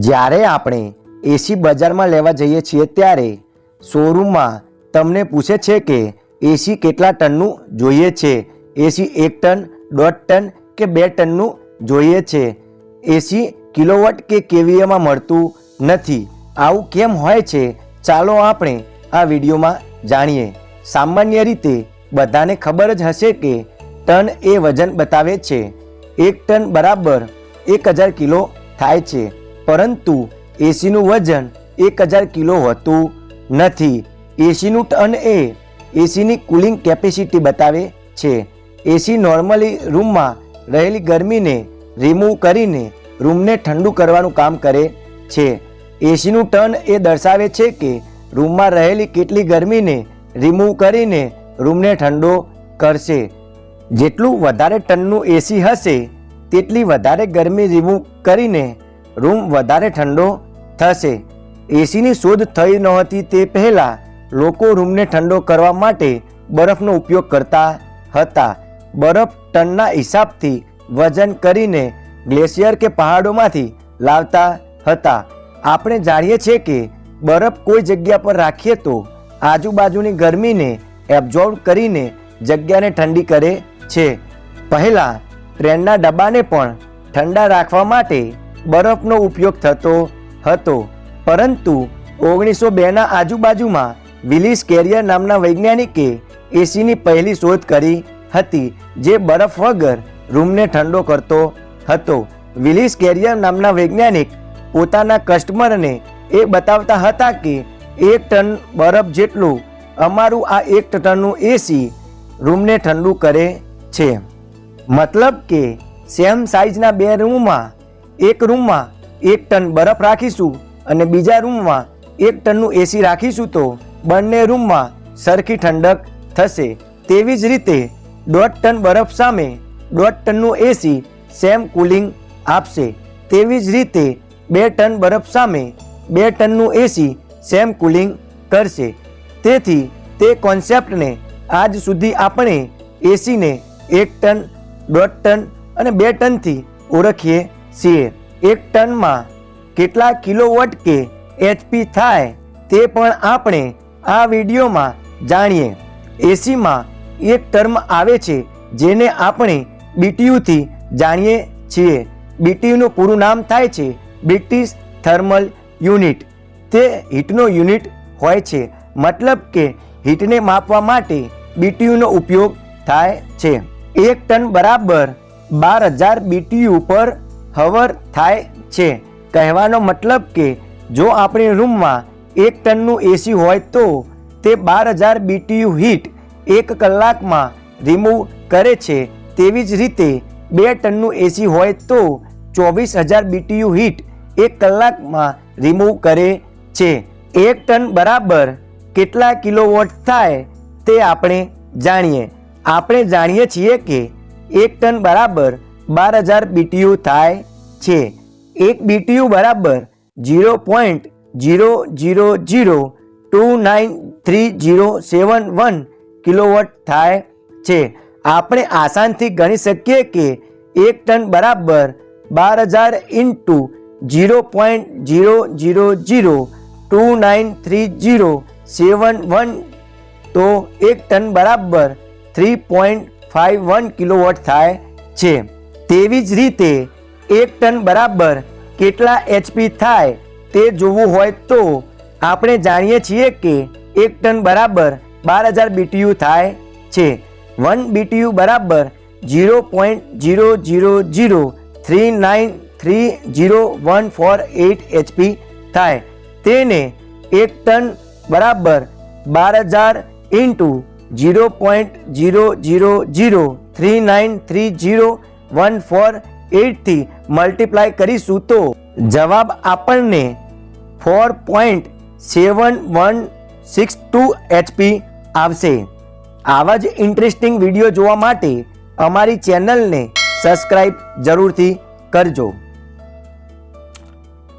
જ્યારે આપણે એસી બજારમાં લેવા જઈએ છીએ ત્યારે શોરૂમમાં તમને પૂછે છે કે એસી કેટલા ટનનું જોઈએ છે? એસી એક ટન, દોઢ ટન કે બે ટનનું જોઈએ છે? એસી કિલોવોટ કે કેવીએમાં મળતું નથી? આવું કેમ હોય છે? ચાલો આપણે આ વિડીયોમાં જાણીએ. સામાન્ય રીતે બધાને ખબર જ હશે કે ટન એ વજન બતાવે છે. એક ટન બરાબર એક હજાર કિલો થાય છે. પરંતુ એસીનું વજન એક હજાર કિલો હોતું નથી. એસીનું ટન એ એસીની કુલિંગ કેપેસિટી બતાવે છે. એસી નોર્મલી રૂમમાં રહેલી ગરમીને રિમૂવ કરીને રૂમને ઠંડુ કરવાનું કામ કરે છે. એસીનું ટન એ દર્શાવે છે કે રૂમમાં રહેલી કેટલી ગરમીને રિમૂવ કરીને રૂમને ઠંડો કરશે. જેટલું વધારે ટનનું એસી હશે, તેટલી વધારે ગરમી રિમૂવ કરીને રૂમ વધારે ઠંડો થશે. એસીની શોધ થઈ નહોતી તે પહેલાં લોકો રૂમને ઠંડો કરવા માટે બરફનો ઉપયોગ કરતા હતા. બરફ ટનના હિસાબથી વજન કરીને ગ્લેશિયર કે પહાડોમાંથી લાવતા હતા. આપણે જાણીએ છીએ કે બરફ કોઈ જગ્યા પર રાખીએ તો આજુબાજુની ગરમીને એબ્ઝોર્વ કરીને જગ્યાને ઠંડી કરે છે. પહેલાં ટ્રેનના ડબ્બાને પણ ઠંડા રાખવા માટે બરફનો ઉપયોગ થતો હતો. પરંતુ ઓગણીસો બેના આજુબાજુમાં વિલિસ કેરિયર નામના વૈજ્ઞાનિકે એસીની પહેલી શોધ કરી હતી, જે બરફ વગર રૂમને ઠંડો કરતો હતો. વિલિસ કેરિયર નામના વૈજ્ઞાનિક પોતાના કસ્ટમરને એ બતાવતા હતા કે એક ટન બરફ જેટલું અમારું આ એક ટનનું એસી રૂમને ઠંડુ કરે છે. મતલબ કે સેમ સાઇઝના બે રૂમમાં એક રૂમમાં એક ટન બરફ રાખીશું અને બીજા રૂમમાં એક ટનનું એસી રાખીશું તો બંને રૂમમાં સરખી ઠંડક થશે. તેવી જ રીતે દોઢ ટન બરફ સામે દોઢ ટનનું એસી સેમ કુલિંગ આપશે. તેવી જ રીતે બે ટન બરફ સામે બે ટનનું એસી સેમ કુલિંગ કરશે. તેથી તે કોન્સેપ્ટને આજ સુધી આપણે એસીને એક ટન, દોઢ ટન અને બે ટનથી ઓળખીએ છીએ એક ટનમાં કેટલા કિલોવોટ કે એચપી થાય તે પણ આપણે આ વિડીયોમાં જાણીએ. એસીમાં એક ટર્મ આવે છે જેને આપણે બીટીયુથી જાણીએ છીએ. બીટીયુનું પૂરું નામ થાય છે બ્રિટિશ થર્મલ યુનિટ. તે હીટનો યુનિટ હોય છે. મતલબ કે હીટને માપવા માટે બીટીયુનો ઉપયોગ થાય છે. એક ટન બરાબર બાર હજાર બીટીયુ પર હવર થાય છે. કહેવાનો મતલબ કે જો આપણી રૂમમાં એક ટનનું એસી હોય તો તે બાર હજાર બીટીયુ હીટ એક કલાકમાં રિમૂવ કરે છે. તેવી જ રીતે બે ટનનું એસી હોય તો ચોવીસ હજાર બીટીયુ હીટ એક કલાકમાં રિમૂવ કરે છે. એક ટન બરાબર કેટલા કિલોવોટ થાય તે આપણે જાણીએ. આપણે જાણીએ છીએ કે એક ટન બરાબર બાર હજાર બીટીયુ થાય છે. એક બીટીયુ બરાબર zero point zero zero zero two nine three zero seven one kilowatt થાય છે. આપણે આસાનથી ગણી શકીએ કે એક ટન બરાબર બાર હજાર into zero point zero zero zero two nine three zero seven one તો એક ટન બરાબર three point five one kilowatt થાય છે. તેવી જ રીતે એક ટન બરાબર કેટલા એચપી થાય તે જોવું હોય તો આપણે જાણીએ છીએ કે એક ટન બરાબર બાર હજાર બીટીયુ થાય છે. વન બીટીયુ બરાબર zero point zero zero zero three nine three zero one four eight HP થાય. તેને એક ટન બરાબર બાર હજાર into zero point zero zero zero three nine three zero one four એટથી multiply કરીશું તો જવાબ આપણને four point seven one six two HP આવશે. આવા જ ઇન્ટરેસ્ટિંગ વીડિયો જોવા માટે અમારી ચેનલને સબસ્ક્રાઈબ જરૂરથી કરજો.